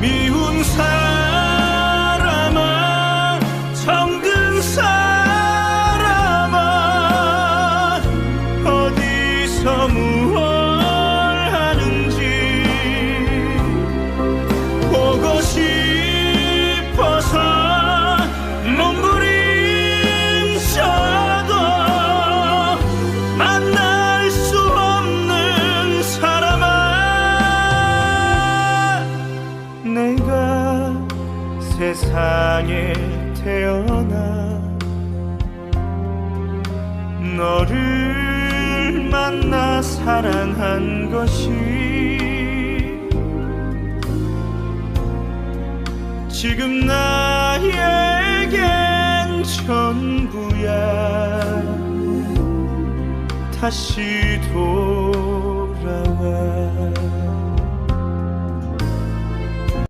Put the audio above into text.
미운 사람아 정든 사람아 어디서 무 내가 세상에 태어나 너를 만나 사랑한 것이 지금 나에겐 전부야. 다시 돌아와